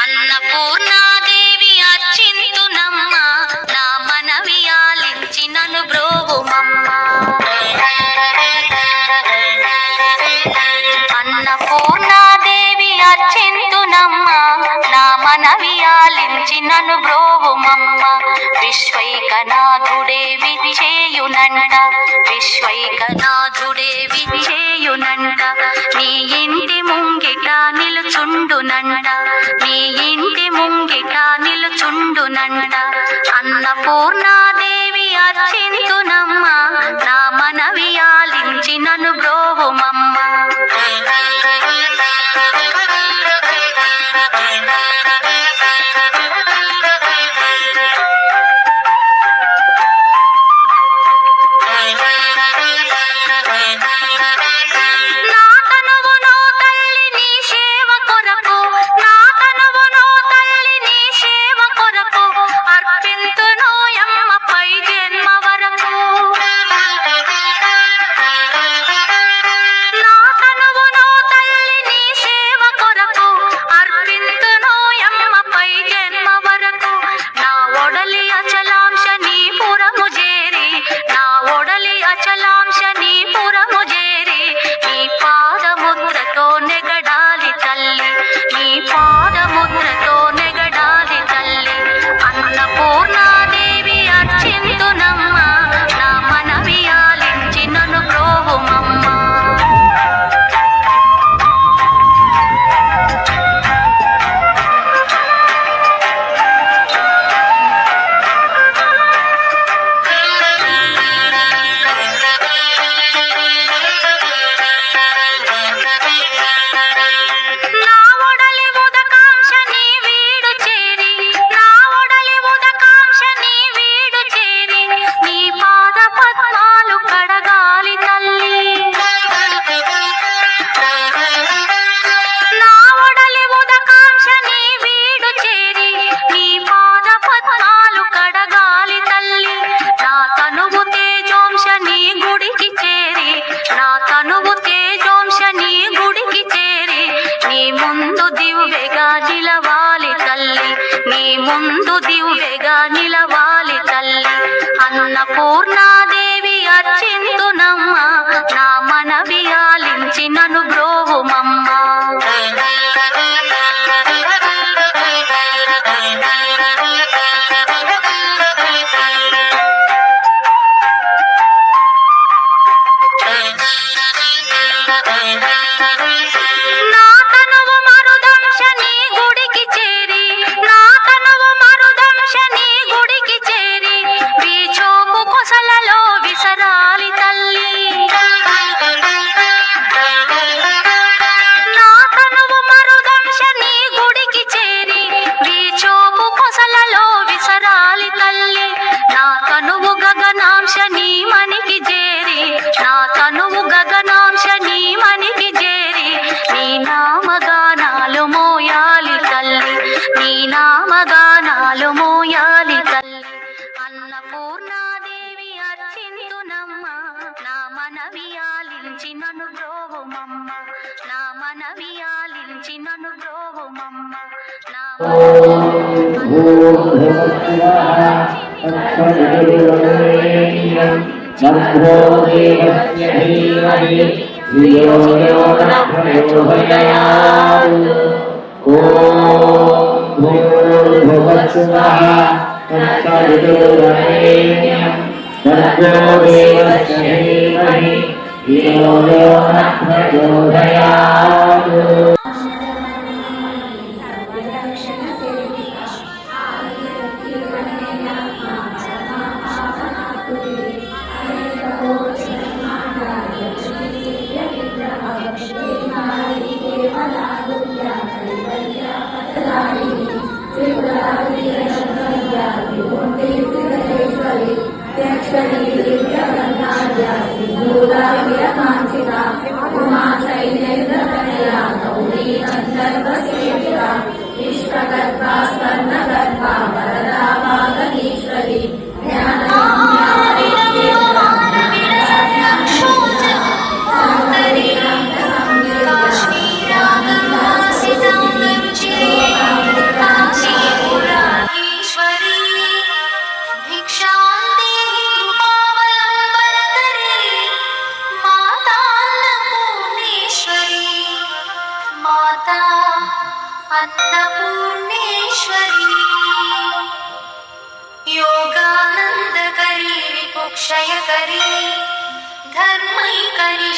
అన్నపూర్ణాదేవి ఆలించి నన్ను బ్రోవు మమ్మ విశ్వైకనాథుడే విచ్చేయునంట విశ్వైకనాథుడే విచ్చేయునంట నీ ఇంటి ముంగిట నిలుచుండునంట నీ ఇంటి ముంగిట నిలుచుండునంట అన్నపూర్ణ నీ ముందు దివ్వెగా నిలవాలి తల్లి. నీ ముందు దివ్వెగా నిలవాలి తల్లి. అన్నపూర్ణ नमो देवस्य धीमहि धियो यो न प्रचोदयात् ॐ भूर्भुवस्सुवः तत्सवितुर्वरेण्यं नमो देवस्य धीमहि धियो यो न प्रचोदयात् अन्नपूर्णेश्वरी। योगानन्दकरी विपुक्षयकरी धर्मैकनिष्ठाकरी